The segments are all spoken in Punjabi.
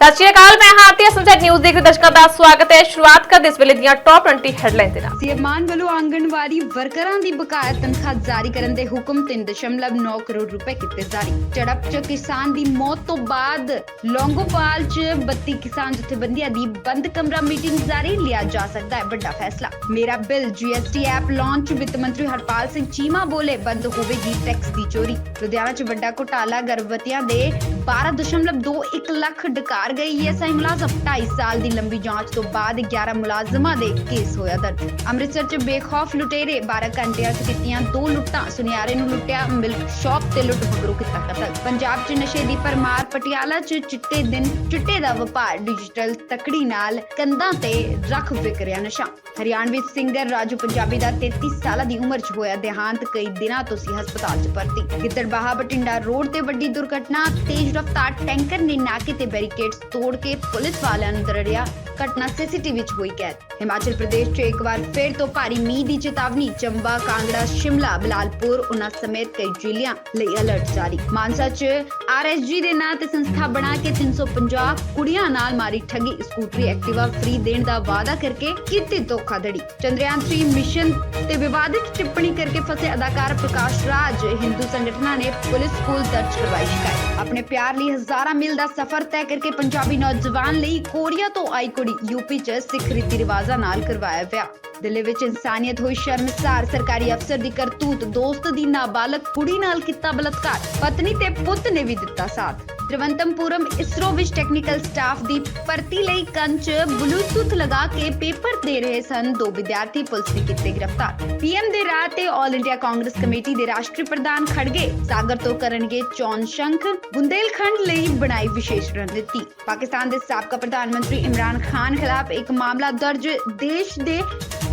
ਸਤਿ ਸ਼੍ਰੀ ਅਕਾਲ, ਮੈਂ ਹਾਂ ਆਰਤੀ ਸੰਸਦ ਨਿਊਜ਼ ਦੇਖ ਰਹੇ ਦਰਸ਼ਕਾਂ ਦਾ ਸਵਾਗਤ ਹੈ। ਸ਼ੁਰੂਆਤ ਕਰਦੇ ਇਸ ਵੇਲੇ ਦੀਆਂ ਟੌਪ 20 ਹੈਡਲਾਈਨ ਦੇ ਨਾਲ। ਸੀਐਮ ਵੱਲੋਂ ਆਂਗਣਵਾੜੀ ਵਰਕਰਾਂ ਦੀ ਬਕਾਇਆ ਤਨਖਾਹ ਜਾਰੀ ਕਰਨ ਦੇ ਹੁਕਮ 3.9 ਕਰੋੜ ਰੁਪਏ ਕੀਤੇ ਜਾਰੀ। ਝੜਪ 'ਚ ਕਿਸਾਨ ਦੀ ਮੌਤ ਤੋਂ ਬਾਅਦ ਲੌਂਗੋਵਾਲ 'ਚ 32 ਕਿਸਾਨ ਜਥੇਬੰਦੀਆਂ ਦੀ ਬੰਦ ਕਮਰਾ ਮੀਟਿੰਗ ਜਾਰੀ, ਲਿਆ ਜਾ ਸਕਦਾ ਹੈ। ਵੱਡਾ ਫੈਸਲਾ। ਮੇਰਾ ਬਿੱਲ ਜੀਐਸਟੀ ਐਪ ਲਾਂਚ, ਵਿੱਤ ਮੰਤਰੀ ਹਰਪਾਲ ਸਿੰਘ ਚੀਮਾ ਬੋਲੇ, ਬੰਦ ਹੋਵੇਗੀ ਟੈਕਸ ਦੀ ਚੋਰੀ। ਲੁਧਿਆਣਾ 'ਚ ਵੱਡਾ ਘੁਟਾਲਾ, ਗਰਭਵਤੀਆਂ ਦੇ 12.21 ਲੱਖ ਡਕਾਰ ਗਈ ਈਐਸਆਈ ਮੁਲਾਜ਼ਮ 2.5 ਸਾਲ ਦੀ ਲੰਬੀ ਜਾਂਚ ਤੋਂ ਬਾਅਦ 11 ਮੁਲਾਜ਼ਮਾਂ ਦੇ ਕੇਸ ਹੋਇਆ ਦਰਜ ਅੰਮ੍ਰਿਤਸਰ 'ਚ ਬੇਖੌਫ ਲੁਟੇਰੇ 12 ਘੰਟਿਆਂ 'ਚ ਕੀਤੀਆਂ ਦੋ ਲੁੱਟਾਂ। ਸੁਨਿਆਰੇ ਨੂੰ ਲੁੱਟਿਆ, ਮਿਲਕ ਸ਼ਾਪ ਤੇ ਲੁੱਟ ਮਗਰੋਂ ਕੀਤਾ ਕਤਲ। ਪੰਜਾਬ 'ਚ ਨਸ਼ੇ ਦੀ ਪਰਮਾਰ ਪਟਿਆਲਾ 'ਚ ਚਿੱਟੇ ਦਿਨ, ਚਿੱਟੇ ਦਾ ਵਪਾਰ, ਡਿਜੀਟਲ ਤਕੜੀ ਨਾਲ ਕੰਧਾਂ ਤੇ ਰੱਖ ਵਿਕ ਰਿਹਾ ਨਸ਼ਾ। ਹਰਿਆਣਵੀ ਸਿੰਗਰ ਰਾਜੂ ਪੰਜਾਬੀ ਦਾ 33 ਸਾਲਾਂ ਦੀ ਉਮਰ 'ਚ ਹੋਇਆ ਦੇਹਾਂਤ, ਕਈ ਦਿਨਾਂ ਤੋਂ ਸੀ ਹਸਪਤਾਲ 'ਚ ਭਰਤੀ। ਗਿੱਦੜਬਾਹਾ ਬਟਿੰਡਾ ਰੋਡ ਤੇ ਵੱਡੀ ਦੁਰਘਟਨਾ, ਤੇਜ਼ ਰਫ਼ਤਾਰ ਟੈਂਕਰ ਨੇ ਨਾਕੇ ਤੇ ਬੈਰੀਕੇਡਸ ਤੋੜ ਕੇ ਪੁਲਿਸ ਵਾਲਿਆਂ ਨੂੰ ਦਰੜਿਆ। ਘਟਨਾ ਸੀਸੀਟੀਵੀ 'ਚ ਹੋਈ ਕੈਦ। ਹਿਮਾਚਲ ਪ੍ਰਦੇਸ਼ 'ਚ ਇੱਕ ਵਾਰ ਫਿਰ ਤੋਂ ਭਾਰੀ ਮੀਂਹ ਦੀ ਚੇਤਾਵਨੀ, ਚੰਬਾ, ਕਾਂਗੜਾ, ਸ਼ਿਮਲਾ, ਬਲਾਲਪੁਰ ਉਨਾ ਸਮੇਤ ਕਈ ਜ਼ਿਲ੍ਹਿਆਂ ਲਈ ਅਲਰਟ ਜਾਰੀ। ਮਾਨਸਾ 'ਚ ਆਰਐਸਜੀ ਦੇ ਨਾਂ ਤੇ ਸੰਸਥਾ ਬਣਾ ਕੇ 350 ਕੁੜੀਆਂ ਨਾਲ ਮਾਰੀ ਠੱਗੀ। ਸਕੂਟਰੀ ਐਕਟਿਵਾ ਫ੍ਰੀ ਦੇਣ ਦਾ ਵਾਅਦਾ ਕਰਕੇ ਕੀਤੀ ਧੋਖਾਧੜੀ। ਚੰਦਰਯਾਨ 3 ਮਿਸ਼ਨ ਤੇ ਵਿਵਾਦਿਤ ਟਿੱਪਣੀ ਕਰਕੇ ਫਸੇ ਅਦਾਕਾਰ ਪ੍ਰਕਾਸ਼ ਰਾਜ, ਹਿੰਦੂ ਸੰਗਠਨਾਂ ਨੇ ਪੁਲਿਸ ਕੋਲ ਦਰਜ ਕਰਵਾਈ ਸ਼ਿਕਾਇਤ। ਆਪਣੇ ਪਿਆਰ ਲਈ ਹਜ਼ਾਰਾਂ ਮੀਲ ਦਾ ਸਫ਼ਰ ਤੈਅ ਕਰਕੇ ਪੰਜਾਬੀ ਨੌਜਵਾਨ ਲਈ ਕੋਰੀਆ ਤੋਂ ਆਈ ਕੁੜੀ ਯੂਪੀ 'ਚ ਸਿੱਖ ਰੀਤੀ ਰਿਵਾਜ਼ਾਂ ਨਾਲ ਕਰਵਾਇਆ ਵਿਆਹ। ਦਿੱਲੀ ਵਿੱਚ ਇਨਸਾਨੀਅਤ ਹੋਈ ਸ਼ਰਮਸਾਰ ਸਰਕਾਰੀ ਅਫਸਰ ਦੀ ਕਰਤੂਤ, ਦੋਸਤ ਦੀ ਨਾਬਾਲਗ, ਕੁੜੀ ਨਾਲ ਕੀਤਾ ਬਲਾਤਕਾਰ, ਪਤਨੀ ਤੇ ਪੁੱਤ ਨੇ ਵੀ ਦਿੱਤਾ ਸਾਥ। ਤ੍ਰਿਵੰਤਮਪੁਰਮ ਇਸਰੋ ਵਿੱਚ ਟੈਕਨੀਕਲ ਸਟਾਫ ਦੀ ਭਰਤੀ ਲਈ ਕੰਚ ਬਲੂਟੁੱਥ ਲਗਾ ਕੇ ਪੇਪਰ ਦੇ ਰਹੇ ਸਨ। ਦੋ ਵਿਦਿਆਰਥੀ ਪੁਲਿਸ ਨੇ ਕੀਤੇ ਗ੍ਰਿਫਤਾਰ। ਪੀਐਮ ਦੇ ਰਾਹ ਤੇ ਆਲ ਇੰਡੀਆ ਕਾਂਗਰਸ ਕਮੇਟੀ ਦੇ ਰਾਸ਼ਟਰੀ ਪ੍ਰਧਾਨ ਖੜਗੇ ਸਾਗਰ ਤੋਂ ਕਰਨਗੇ ਚੌਨ ਸ਼ੰਖ, ਬੁੰਦੇਲਖੰਡ ਲਈ ਬਣਾਈ ਵਿਸ਼ੇਸ਼ ਰਣਨੀਤੀ। ਪਾਕਿਸਤਾਨ ਦੇ ਸਾਬਕਾ ਪ੍ਰਧਾਨ ਮੰਤਰੀ ਇਮਰਾਨ ਖਾਨ ਖਿਲਾਫ ਇੱਕ ਮਾਮਲਾ ਦਰਜ। ਦੇਸ਼ ਦੇ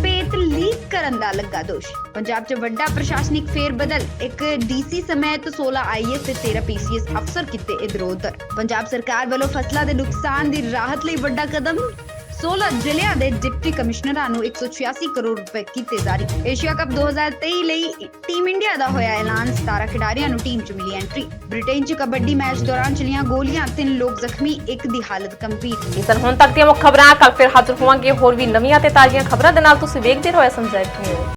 ਭੇਤ ਲੀਕ ਕਰਨ ਦਾ ਲੱਗਾ ਦੋਸ਼। ਪੰਜਾਬ 'ਚ ਵੱਡਾ ਪ੍ਰਸ਼ਾਸਨਿਕ ਫੇਰ ਬਦਲ ਇੱਕ ਡੀਸੀ ਸਮੇਤ 16 ਆਈਐਸ ਤੇ 13 ਪੀਸੀਐਸ ਅਫਸਰ ਕੀਤੇ ਇਧਰੋਂ ਉਧਰ। ਪੰਜਾਬ ਸਰਕਾਰ ਵੱਲੋਂ ਫਸਲਾਂ ਦੇ ਨੁਕਸਾਨ ਦੀ ਰਾਹਤ ਲਈ ਵੱਡਾ ਕਦਮ 16 ਜ਼ਿਲ੍ਹਿਆਂ ਦੇ ਡਿਪਟੀ ਕਮਿਸ਼ਨਰਾਂ ਨੂੰ 186 ਕਰੋੜ ਰੁਪਏ ਕੀਤੇ ਜਾਰੀ ਏਸ਼ੀਆ ਕੱਪ 2023 ਲਈ ਟੀਮ ਇੰਡੀਆ ਦਾ ਹੋਇਆ ਐਲਾਨ। 17 ਖਿਡਾਰੀਆਂ ਨੂੰ ਟੀਮ 'ਚ ਮਿਲੀ ਐਂਟਰੀ। ਬ੍ਰਿਟੇਨ 'ਚ ਕਬੱਡੀ ਮੈਚ ਦੌਰਾਨ ਚਲੀਆਂ ਗੋਲੀਆਂ, ਤਿੰਨ ਲੋਕ ਜ਼ਖਮੀ, ਇੱਕ ਦੀ ਹਾਲਤ ਗੰਭੀਰ। ਇਸ ਹੁਣ ਤੱਕ ਦੀਆਂ ਮੁੱਖ ਖਬਰਾਂ ਕੱਲ ਫਿਰ ਹਾਜ਼ਰ ਹੋਵਾਂਗੇ। ਹੋਰ ਵੀ ਨਵੀਆਂ ਤੇ ਤਾਜ਼ੀਆਂ ਖਬਰਾਂ ਦੇ ਨਾਲ ਤੁਸੀਂ ਵੇਖਦੇ ਰਹੋ ਸੰਜੈ ਨਿਊਜ਼।